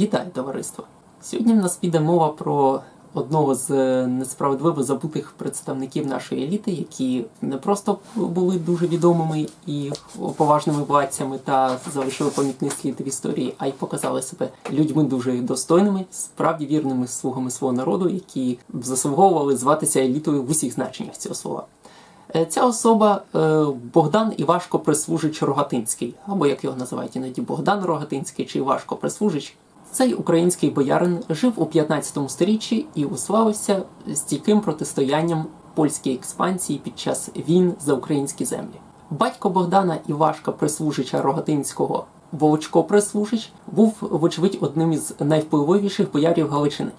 Вітаю, товариство! Сьогодні в нас піде мова про одного з е, несправедливо забутих представників нашої еліти, які не просто були дуже відомими і поважними владцями та залишили помітний слід в історії, а й показали себе людьми дуже достойними, справді вірними слугами свого народу, які заслуговували зватися елітою в усіх значеннях цього слова. Е, Ця особа е, Богдан Івашко Прислужич Рогатинський, або як його називають іноді Богдан Рогатинський чи Івашко Прислужич. Цей український боярин жив у 15 сторіччі і уславився стійким протистоянням польській експансії під час війн за українські землі. Батько Богдана Івашка Прислужича Рогатинського Волочко Прислужич був, вочевидь, одним із найвпливовіших боярів Галичини.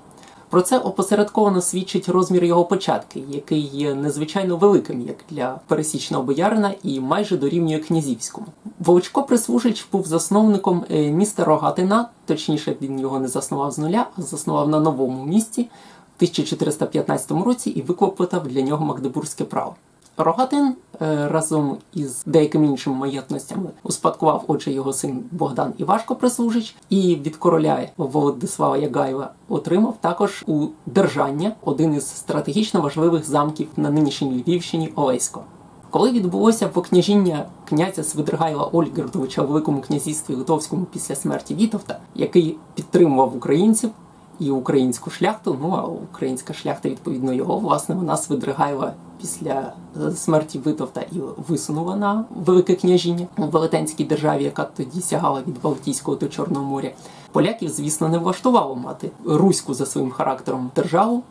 Про це опосередковано свідчить розмір його початки, який є незвичайно великим як для пересічного боярина і майже дорівнює князівському. Волочко Прислужич був засновником е, міста Рогатина, точніше він його не заснував з нуля, а заснував на новому місті в 1415 році і виклопотав для нього Магдебурзьке право. Рогатин е, разом із деякими іншими маєтностями успадкував отже його син Богдан Івашко Прислужич, і від короля Володислава Ягаєва отримав також у держання один із стратегічно важливих замків на нинішній Львівщині Олесько. Коли відбулося покняжіння князя Свидригайла Ольгердовича у Великому князівстві Литовському після смерті Вітовта, який підтримував українців і українську шляхту, ну а українська шляхта, відповідно, його власне вона Свидригайла після е, смерті Витовта і висунула на Велике княжіння у Велетенській державі, яка тоді сягала від Балтійського до Чорного моря. Поляків, звісно, не влаштувало мати руську за своїм характером державу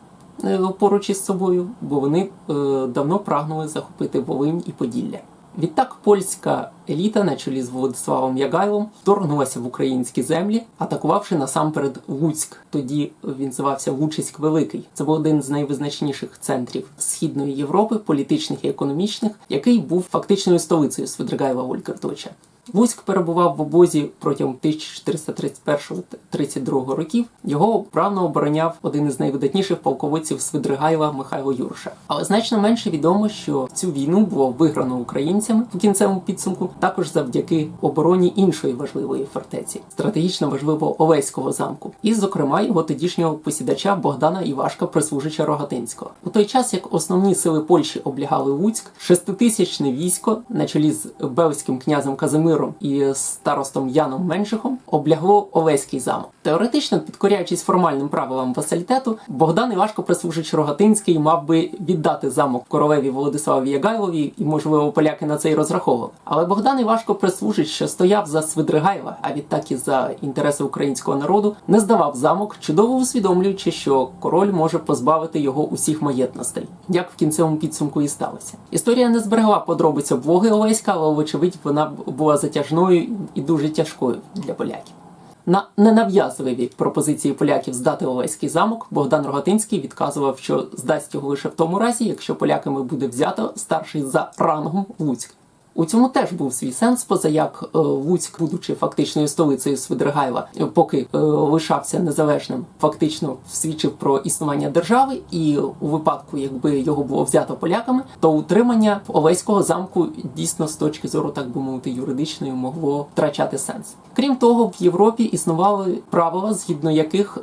поруч із собою, бо вони е, давно прагнули захопити Волинь і Поділля. Відтак польська еліта на чолі з Володиславом Ягайлом вторгнулася в українські землі, атакувавши насамперед Луцьк. Тоді він звався Лучиськ Великий. Це був один з найвизначніших центрів східної Європи, політичних і економічних, який був фактичною столицею Свидригайла Ольгертовича. Луцьк перебував в обозі протягом 1431-32 років. Його вправно обороняв один із найвидатніших полководців Свидригайла Михайло Юрша. Але значно менше відомо, що цю війну було виграно українцями в кінцевому підсумку, також завдяки обороні іншої важливої фортеці, стратегічно важливого Олеського замку, і, зокрема, його тодішнього посідача Богдана Івашка Прислужича Рогатинського. У той час як основні сили Польщі облягали Луцьк, шеститисячне військо на чолі з Бельським князем Казимиром і старостом Яном Меншихом облягло Олеський замок. Теоретично, підкоряючись формальним правилам васалітету, Богдан Івашко Прислужич Рогатинський мав би віддати замок королеві Володиславі Ягайлові, і, можливо, поляки на це й розраховували. Але Богдан Івашко Прислужич, що стояв за Свидригайла, а відтак і за інтереси українського народу, не здавав замок, чудово усвідомлюючи, що король може позбавити його усіх маєтностей, як в кінцевому підсумку і сталося. Історія не зберегла подробиць облоги Олеська, але вочевидь вона була затяжною і дуже тяжкою для поляків. На ненав'язливі пропозиції поляків здати Олеський замок Богдан Рогатинський відказував, що здасть його лише в тому разі, якщо поляками буде взято старший за рангом Луцьк. У цьому теж був свій сенс, поза як е, Луцьк, будучи фактичною столицею Свидригайла, е, поки е, лишався незалежним, фактично свідчив про існування держави, і у випадку, якби його було взято поляками, то утримання Олеського замку дійсно з точки зору, так би мовити, юридичної могло втрачати сенс. Крім того, в Європі існували правила, згідно яких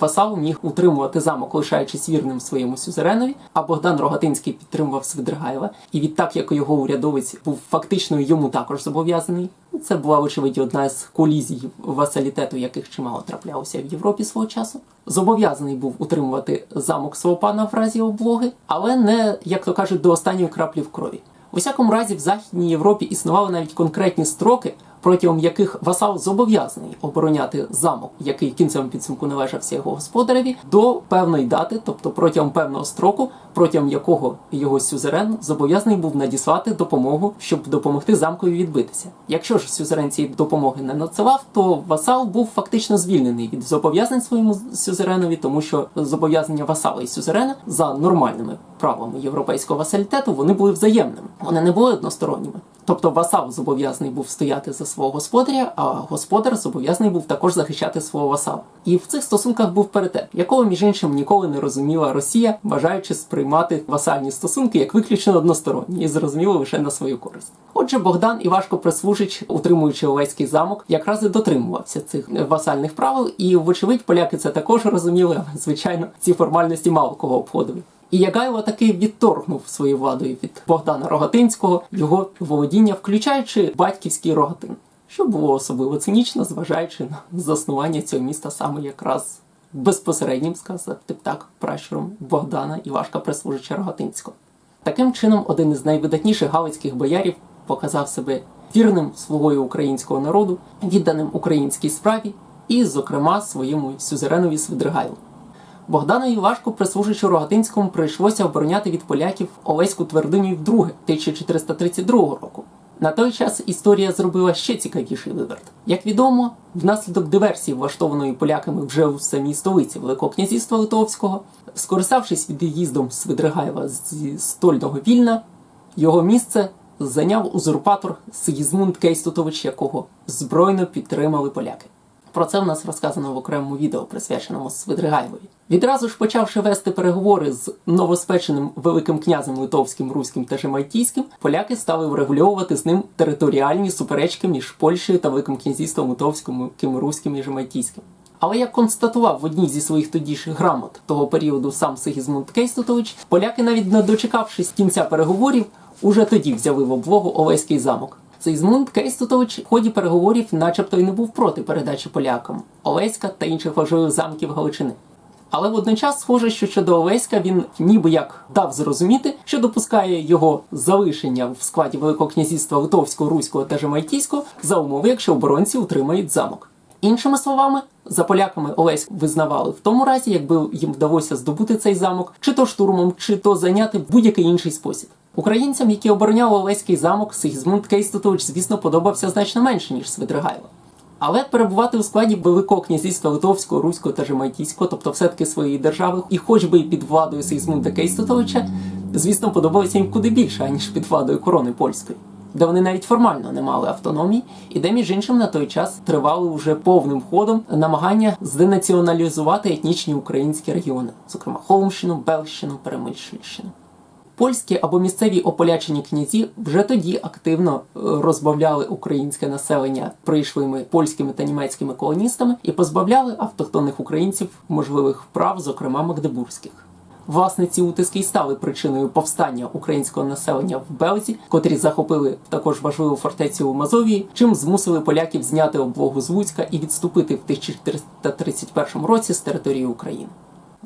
васал міг утримувати замок, лишаючись вірним своєму сюзеренові. А Богдан Рогатинський підтримував Свидригайла, і відтак, як його урядовець був фактично йому також зобов'язаний. Це була вочевидь, одна з колізій васалітету, яких чимало траплялося в Європі свого часу. Зобов'язаний був утримувати замок свого пана в разі облоги, але не як то кажуть, до останньої краплі в крові. У всякому разі, в Західній Європі існували навіть конкретні строки, протягом яких васал зобов'язаний обороняти замок, який кінцевому підсумку належався його господареві, до певної дати, тобто протягом певного строку, протягом якого його сюзерен зобов'язаний був надіслати допомогу, щоб допомогти замкові відбитися. Якщо ж сюзерен цієї допомоги не надсилав, то васал був фактично звільнений від зобов'язань своєму сюзеренові, тому що зобов'язання васала і сюзерена за нормальними правилами європейського васалітету вони були взаємними, вони не були односторонніми. Тобто васал зобов'язаний був стояти за свого господаря, а господар зобов'язаний був також захищати свого васала. І в цих стосунках був перетет, якого між іншим ніколи не розуміла Росія, бажаючи сприймати васальні стосунки як виключно односторонні і зрозуміло лише на свою користь. Отже, Богдан Івашко Прислужич, утримуючи Олеський замок, якраз і дотримувався цих васальних правил, і, вочевидь, поляки це також розуміли, але звичайно ці формальності мало кого обходили. І Ягайло таки відторгнув своєю владою від Богдана Рогатинського його володіння, включаючи батьківський рогатин, що було особливо цинічно, зважаючи на заснування цього міста саме якраз безпосереднім сказати так пращуром Богдана Івашка Прислужича Рогатинського. Таким чином, один із найвидатніших галицьких боярів показав себе вірним слугою українського народу, відданим українській справі і, зокрема, своєму сюзеренові Свидригайлу. Богданові важко прислужичу Рогатинському прийшлося обороняти від поляків Олеську твердиню вдруге 1432 року. На той час історія зробила ще цікавіший виверт. Як відомо, внаслідок диверсії, влаштованої поляками вже у самій столиці Великого князівства Литовського, скориставшись від'їздом Свидригайла зі стольного вільна, його місце зайняв узурпатор Сигізмунд Кейстутович, якого збройно підтримали поляки. Про це в нас розказано в окремому відео, присвяченому Свидригайлові. Відразу ж почавши вести переговори з новоспеченим Великим князем Литовським, Руським та Жемайтійським, поляки стали врегульовувати з ним територіальні суперечки між Польщею та Великим князівством Литовським, Руським і Жемайтійським. Але як констатував в одній зі своїх тодішніх грамот того періоду сам Сигізмунд Кейстутович, поляки, навіть не дочекавшись кінця переговорів, уже тоді взяли в облогу Олеський замок. Сигізмунд Кейстутович в ході переговорів, начебто, й не був проти передачі полякам Олеська та інших важливих замків Галичини. Але водночас схоже, що щодо Олеська він ніби як дав зрозуміти, що допускає його залишення в складі Великого князівства Литовського, Руського та Жемайтійського за умови, якщо оборонці утримають замок. Іншими словами, за поляками Олеськ визнавали в тому разі, якби їм вдалося здобути цей замок, чи то штурмом, чи то зайняти в будь-який інший спосіб. Українцям, які обороняли Олеський замок, Сигізмунд Кейстутович, звісно, подобався значно менше, ніж Свидригайло. Але перебувати у складі Великого князівства Литовського, Руського та Жемайтійського, тобто все-таки своєї держави, і хоч би й під владою Сигізмунда Кейстутовича, звісно, подобалося їм куди більше, аніж під владою корони польської, де вони навіть формально не мали автономії, і де, між іншим, на той час тривали вже повним ходом намагання зденаціоналізувати етнічні українські регіони, зокрема Холмщину, Белщину, Перемишльщину. Польські або місцеві ополячені князі вже тоді активно е, розбавляли українське населення прийшлими польськими та німецькими колоністами і позбавляли автохтонних українців можливих прав, зокрема магдебурзьких. Власне, ці утиски й стали причиною повстання українського населення в Белзі, котрі захопили також важливу фортецю у Мазовії, чим змусили поляків зняти облогу з Луцька і відступити в 1431 році з території України.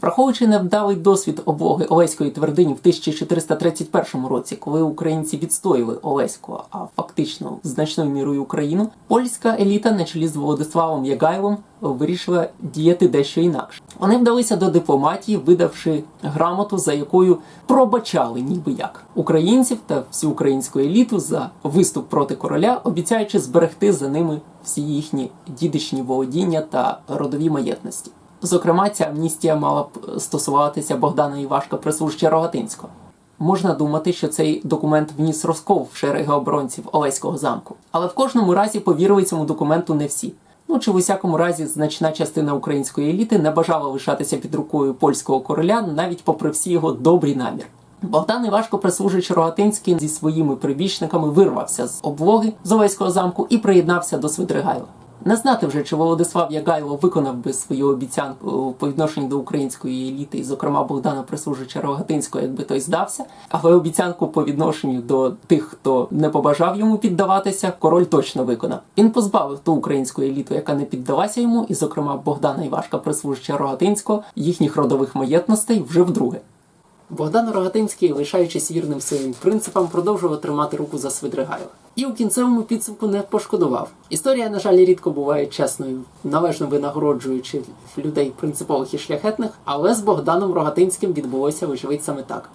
Враховуючи невдалий досвід облоги Олеської твердині в 1431 році, коли українці відстояли Олеську, а фактично значною мірою Україну, польська еліта на чолі з Володиславом Ягайлом вирішила діяти дещо інакше. Вони вдалися до дипломатії, видавши грамоту, за якою пробачали, ніби як українців та всю українську еліту за виступ проти короля, обіцяючи зберегти за ними всі їхні дідичні володіння та родові маєтності. Зокрема, ця амністія мала б стосуватися Богдана Івашка прислужча Рогатинського. Можна думати, що цей документ вніс розкол в шереги оборонців Олеського замку, але в кожному разі повірили цьому документу не всі. Ну чи в усякому разі значна частина української еліти не бажала лишатися під рукою польського короля, навіть попри всі його добрі намір. Богдан Івашко, прислужич Рогатинський, зі своїми прибічниками вирвався з облоги з Олеського замку і приєднався до Свидригайла. Не знати вже, чи Володислав Ягайло виконав би свою обіцянку по відношенню до української еліти, і, зокрема, Богдана Прислужича Рогатинського, якби той здався. Але обіцянку по відношенню до тих, хто не побажав йому піддаватися, король точно виконав. Він позбавив ту українську еліту, яка не піддалася йому, і, зокрема, Богдана Івашка Прислужича Рогатинського, їхніх родових маєтностей вже вдруге. Богдан Рогатинський, лишаючись вірним своїм принципам, продовжував тримати руку за Свидригайла. І у кінцевому підсумку не пошкодував. Історія, на жаль, рідко буває чесною, належно винагороджуючи людей принципових і шляхетних, але з Богданом Рогатинським відбулося, вочевидь, саме так.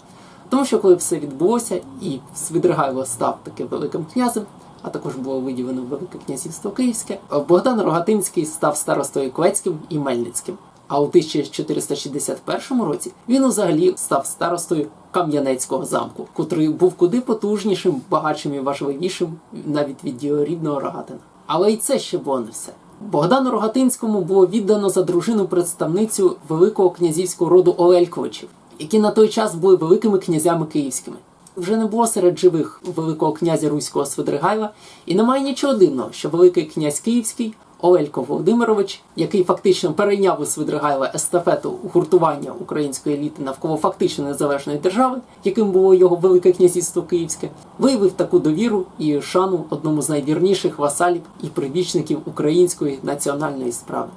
Тому що, коли все відбулося, і Свидригайло став таким великим князем, а також було виділено Велике князівство Київське, Богдан Рогатинський став старостою Клецьким і Мельницьким. А у 1461 році він взагалі став старостою Кам'янецького замку, котрий був куди потужнішим, багатшим і важливішим навіть від його рідного Рогатина. Але й це ще було не все. Богдану Рогатинському було віддано за дружину представницю Великого князівського роду Олельковичів, які на той час були великими князями київськими. вже не було серед живих великого князя Руського Свидригайла, і немає нічого дивного, що великий князь Київський Олелько Володимирович, який фактично перейняв у Свидригайла естафету гуртування української еліти навколо фактично незалежної держави, яким було його велике князівство Київське, виявив таку довіру і шану одному з найвірніших васалів і прибічників української національної справи.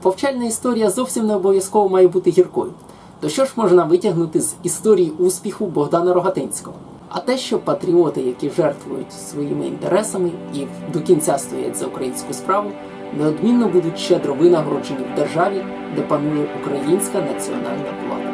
Повчальна історія зовсім не обов'язково має бути гіркою. То що ж можна витягнути з історії успіху Богдана Рогатинського? А те, що патріоти, які жертвують своїми інтересами і до кінця стоять за українську справу, неодмінно будуть щедро винагороджені в державі, де панує українська національна влада.